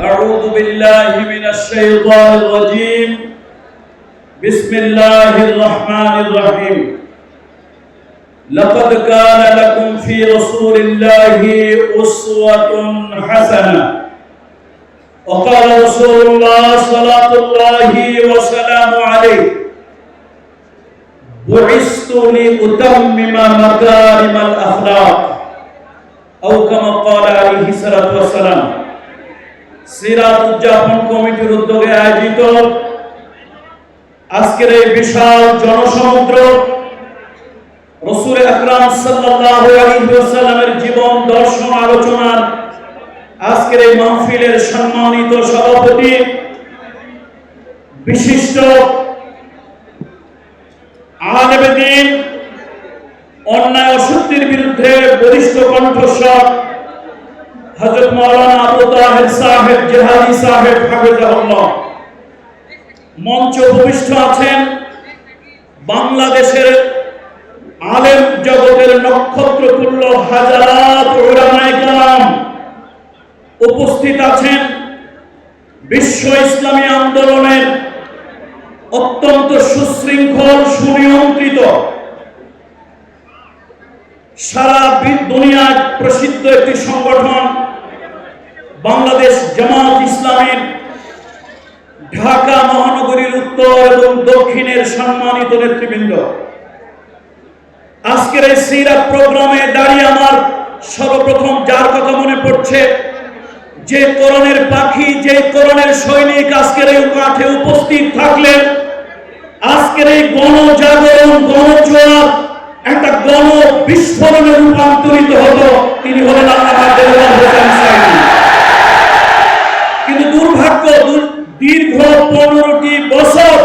أعوذ بالله من الشيطان الرجيم. بسم الله الرحمن الرحيم. لقد كان لكم في رسول الله أسوة حسنة. وقال رسول الله صلاة الله وسلامه عليه. بعثت لأتمم مكارم الأخلاق. أو كما قال عليه الصلاة والسلام. সিরাত উদযাপন কমিটির উদ্যোগে আয়োজিত আজকের এই বিশাল জনসমুদ্র রসুল আকরাম সাল্লাল্লাহু আলাইহি ওয়াসাল্লামের জীবন দর্শন আলোচনার আজকের এই মাহফিলের সম্মানিত সভাপতি, বিশিষ্ট আলেমে অন্যায় অসত্যের বিরুদ্ধে বলিষ্ঠ কণ্ঠস্বর হযরত মাওলানা আবু তাহের সাহেব, জেহাদি সাহেব, হাফেজাহুল্লাহ। মঞ্চ উপবিষ্ট আছেন বাংলাদেশের আলেম জগতের নক্ষত্র তুল্য হাজারাত উলামায়ে উপস্থিত আছেন বিশ্ব ইসলামী আন্দোলনের অত্যন্ত সুশৃঙ্খল, সুনিয়ন্ত্রিত, সারা দুনিয়ায় প্রসিদ্ধ একটি সংগঠন বাংলাদেশ জামাত ইসলামের ঢাকা মহানগরীর উত্তর এবং দক্ষিণের সম্মানিত নেতৃবৃন্দ। আজকের এই সিরাত প্রোগ্রামে দাঁড়িয়ে আমার সর্বপ্রথম যার কথা মনে পড়ছে, যে করণের পাখি, যে করণের সৈনিক আজকের এই মাঠে উপস্থিত থাকলেন আজকের এই গণজাগরণ, গণজোয়ার একটা গণ বিস্ফোরণে রূপান্তরিত হলো। তিনি হলেন দেওয়ান হোসেন সাইদি। কিন্তু দুর্ভাগ্য দীর্ঘ পনেরোটি বছর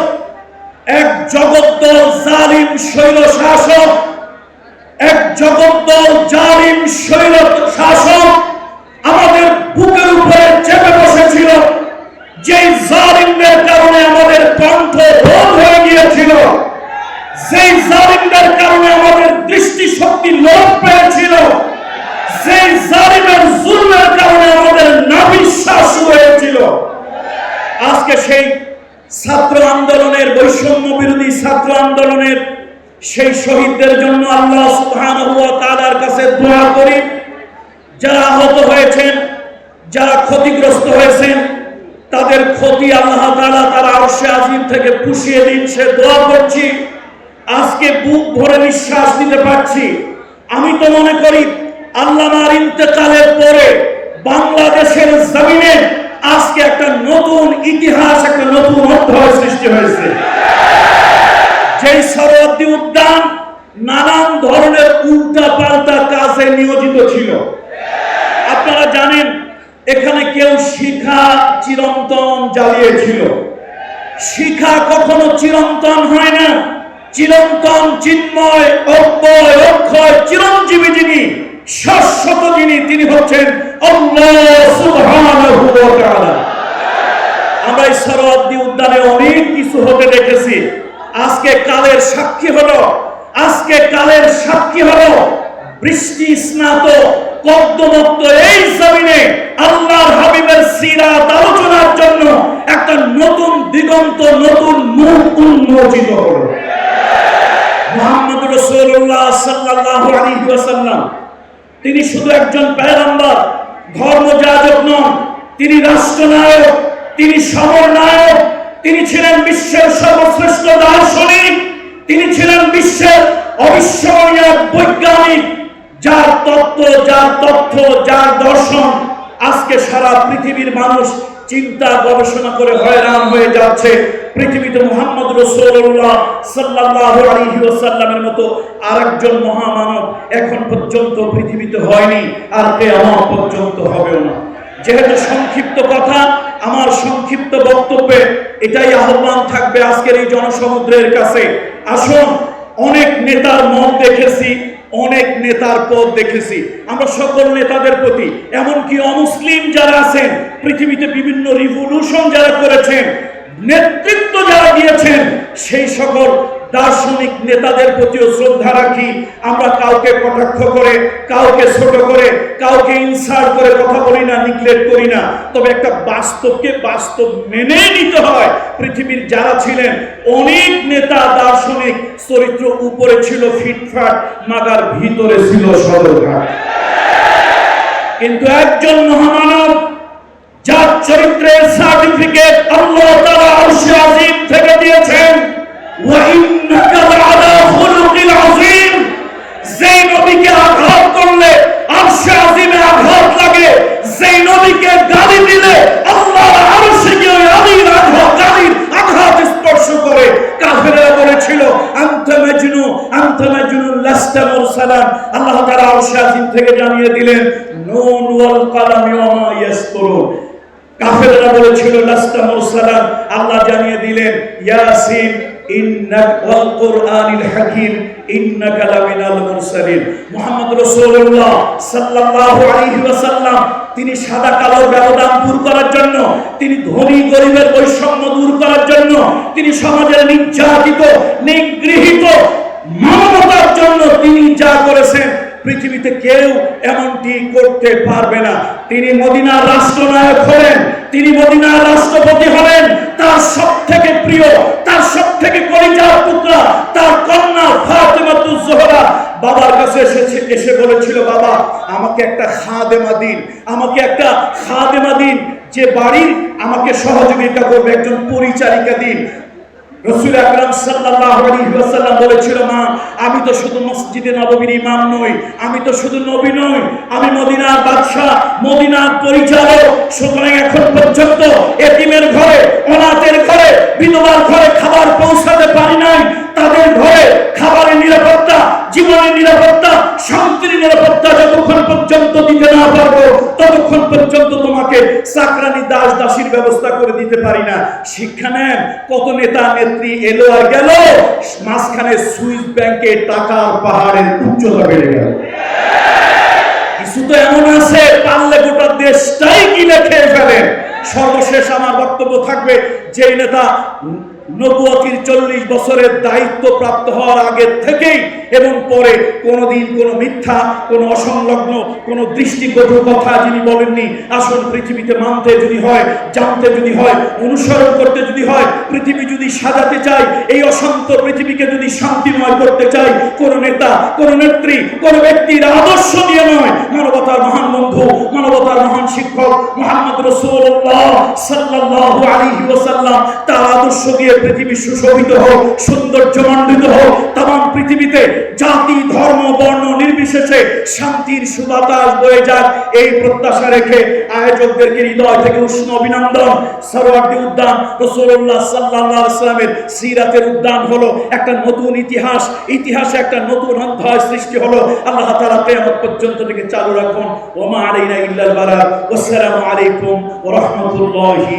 এক জগদ্দল জালিম শৈল শাসক, এক জগদ্দল জালিম শৈল শাসক আমাদের বুকের উপরে চেপে বসেছিল, যেই জালিমদের কারণে আমাদের কণ্ঠ রোধ হয়ে গিয়েছিল সেই জালিমদের কারণে আমাদের দৃষ্টি শক্তি লোপ পেয়েছিল সেই জালিমের জুলমের কারণে আমাদের নাবিশ্বাস হয়েছিল। আজকে সেই ছাত্র আন্দোলনের বৈষম্য বিরোধী ছাত্র আন্দোলনের সেই শহীদদের জন্য আল্লাহ তাআলার কাছে দোয়া করি। যারা আহত হয়েছেন, যারা ক্ষতিগ্রস্ত হয়েছেন, তাদের ক্ষতি আল্লাহ তাআলা তার আরশে আজিম থেকে পুষিয়ে দিন, সে দোয়া করছি। আজকে বুক ভরে নিঃশ্বাস নিতে পারছি। আমি তো মনে করি আল্লামার ইন্তেকালের পরে বাংলাদেশের জমিনে আজকে একটা নতুন ইতিহাস, একটা নতুন অধ্যায় সৃষ্টি হয়েছে। যেই সরোয়ার্দী উদ্যান নানান ধরনের উল্টা পাল্টা কাজে নিয়োজিত ছিল। আপনারা জানেন, এখানে কেউ শিখা চিরন্তন জ্বালিয়েছিল। শিখা কখনো চিরন্তন হয় না। চিরন্তন চিন্ময়, অব্যয়, অক্ষয়, চিরঞ্জীবী যিনি শাশ্বত যিনি তিনি হচ্ছেন আমরা সরোয়ার্দী উদ্যানে অনেক কিছু হতে দেখেছি। আজকে কালের সাক্ষী হলো, আজকে কালের সাক্ষী হলো, বৃষ্টি স্নাত কদ্দমত্ত এই জমিনে আল্লাহর হাবিবের সিরাত আলোচনার জন্য একটা নতুন দিগন্ত, নতুন মুখ উন্মোচিত হলো। মোহাম্মদ রসুল্লাহ সাল্লাল্লাহু আলাইহি ওয়াসাল্লাম তিনি শুধু একজন পয়গম্বর ধর্মযাজক নন, তিনি রাষ্ট্রনায়ক, তিনি সমর নায়ক তিনি ছিলেন বিশ্বের সর্বশ্রেষ্ঠ দার্শনিক, তিনি ছিলেন বিশ্বের অবিস্মরণীয় বৈজ্ঞানিক, যার তত্ত্ব, যার তথ্য, যার দর্শন, আজকে সারা পৃথিবীর মানুষ চিন্তা গবেষণা করে হয়রান হয়ে যাচ্ছে। পৃথিবীতে মোহাম্মদ রসুল্লাহ সাল্লাল্লাহু আলাইহি ওয়াসাল্লামের মতো আরেকজন মহামানব এখন পর্যন্ত পৃথিবীতে হয়নি আর কে আমার পর্যন্ত হবেও না। যেহেতু সংক্ষিপ্ত কথা, আমার সংক্ষিপ্ত বক্তব্যে এটাই আহ্বান থাকবে আজকের এই জনসমুদ্রের কাছে। আসুন, অনেক নেতার মত দেখেছি। অনেক নেতার পদ দেখেছি। আমরা সকল নেতাদের প্রতি, এমনকি অমুসলিম যারা আছেন, পৃথিবীতে বিভিন্ন রিভলিউশন যারা করেছেন, নেতৃত্ব যারা দিয়েছেন, সেই সকল দার্শনিক নেতাদের প্রতিও শ্রদ্ধা রাখি। আমরা কাউকে কটাক্ষ করে, কাউকে ছোট করে, কাউকে ইনসাল্ট করে কথা বলি না নিগলেক্ট করি না। তবে একটা বাস্তবকে বাস্তব মেনে নিতে হয়। পৃথিবীর যারা ছিলেন, অনেক নেতা দার্শনিক চরিত্র উপরে ছিল ফিটফাট, মাগার ভিতরে ছিল সদরঘাট। কিন্তু একজন মহামানব যার চরিত্রের সার্টিফিকেট আল্লাহ তাআলা আরশে আজিম থেকে দিয়েছেন। ওয়া ইন্নাকা লাআলা খুলুকিল আযীম। যেই নবীকে আঘাত করলে আরশে আজিমে আঘাত লাগে, যেই নবীকে গালি দিলে আল্লাহর আরশে গিয়ে আলীর আঘাত, গালির আঘাত স্পর্শ করে। কাফেররা বলেছিল, আনতা মাজনু আনতা মাজনু লাস্তা মুরসালান। আল্লাহ তাআলা আরশে আজিম থেকে জানিয়ে দিলেন, নুন ওয়াল কালামি ওয়া কাফেররা বলেছিল, লাস্তা মুরসালান। আল্লাহ জানিয়ে দিলেন, ইয়াসিন, ইন্নাক ওয়াল হাকীম, ইন্নাকা লামিনাল মুরসালিন। মুহাম্মদ রাসূলুল্লাহ সাল্লাল্লাহু আলাইহি ওয়াসাল্লাম, তিনি সাদা কালোর ব্যবধান দূর করার জন্য, তিনি ধনী গরিবের বৈষম্য দূর করার জন্য, তিনি সমাজের নির্যাতিত, নিগৃহীত মানবতার জন্য তিনি যা করেছেন পৃথিবীতে কেউ এমনটি করতে পারবে না। তিনি মদিনার রাষ্ট্রনায়ক হলেন, তিনি মদিনার রাষ্ট্রপতি হলেন, তার সব থেকে প্রিয়, তার সব থেকে কলিজার পুত্র, তার কন্যা ফাতেমাতুজ জোহরা। বাবার কাছে এসেছে, এসে বলেছিল, বাবা, আমাকে একটা খাদেমা দিন, আমাকে একটা খাদেমা দিন, যে বাড়ির আমাকে সহযোগিতা করবে, একজন পরিচারিকা দিন। রসুল আকরাম সাল্লাল্লাহু আলাইহি ওয়াসাল্লাম বলেছিল, মা, আমি তো শুধু মসজিদে নববীর ইমাম নই, আমি তো শুধু নবী নই, আমি মদিনার বাদশা মদিনার পরিচালক। সুতরাং এখন পর্যন্ত এতিমের ঘরে, অনাথের ঘরে, বিধবার ঘরে খাবার পৌঁছাতে পারি নাই। তাদের ঘরে খাবারের নিরাপত্তা, জীবনের নিরাপত্তা, শান্তির নিরাপত্তা যতক্ষণ পর্যন্ত দিতে না পারব, ততক্ষণ পর্যন্ত তোমাকে চাকরানি দাস দাসীর ব্যবস্থা করে দিতে পারি না। শিক্ষা নেন, কত নেতা নেত্রী এলো আর গেল, মাঝখানে সুইস ব্যাংকে টাকার পাহাড়ের উচ্চতা বেড়ে গেল। কিছু তো এমন আছে, পারলে গোটা দেশটাই কিনে খেয়ে ফেলেন। সর্বশেষ আমার বক্তব্য থাকবে যে নেতা নবুয়তির চল্লিশ বছরের দায়িত্ব প্রাপ্ত হওয়ার আগে থেকেই এবং পরে কোনোদিন কোনো মিথ্যা, কোনো অসংলগ্ন, কোনো দৃষ্টিকটু কথা যিনি বলেননি, আসল পৃথিবীতে মানতে যদি হয়, জানতে যদি হয়, অনুসরণ করতে যদি হয়, পৃথিবী যদি সাজাতে চাই এই অশান্ত পৃথিবীকে যদি শান্তিময় করতে চাই কোন নেতা, কোন নেত্রী, কোন ব্যক্তির আদর্শ দিয়ে নয়। মানবতার মহান বন্ধু, মানবতার মহান শিক্ষক মোহাম্মদ রসুল্লাহ সাল্লাল্লাহু আলাইহি ওয়াসাল্লাম তার আদর্শ দিয়ে পৃথিবী সুশোভিত হোক, সৌন্দর্যমণ্ডিত হোক তাম পৃথিবীতে জাতি, ধর্ম, বর্ণ নির্বিশেষে শান্তির সুবাতাস বয়ে যাক, এই প্রত্যাশা রেখে আয়োজকদেরকে হৃদয় থেকে উষ্ণ অভিনন্দন। সরোয়ার্দী উদ্যান রসুল্লাহ সাল্লাহ ইসলামের সিরাতের উদ্যান হলো একটা নতুন ইতিহাস। ইতিহাসে একটা নতুন অধ্যায় সৃষ্টি হলো। আল্লাহ তাআলা কিয়ামত পর্যন্ত থেকে চালু রাখুন। ওমা আলাইনা ইল্লাল বালাগ। আসসালামু আলাইকুম ওয়া রাহমাতুল্লাহি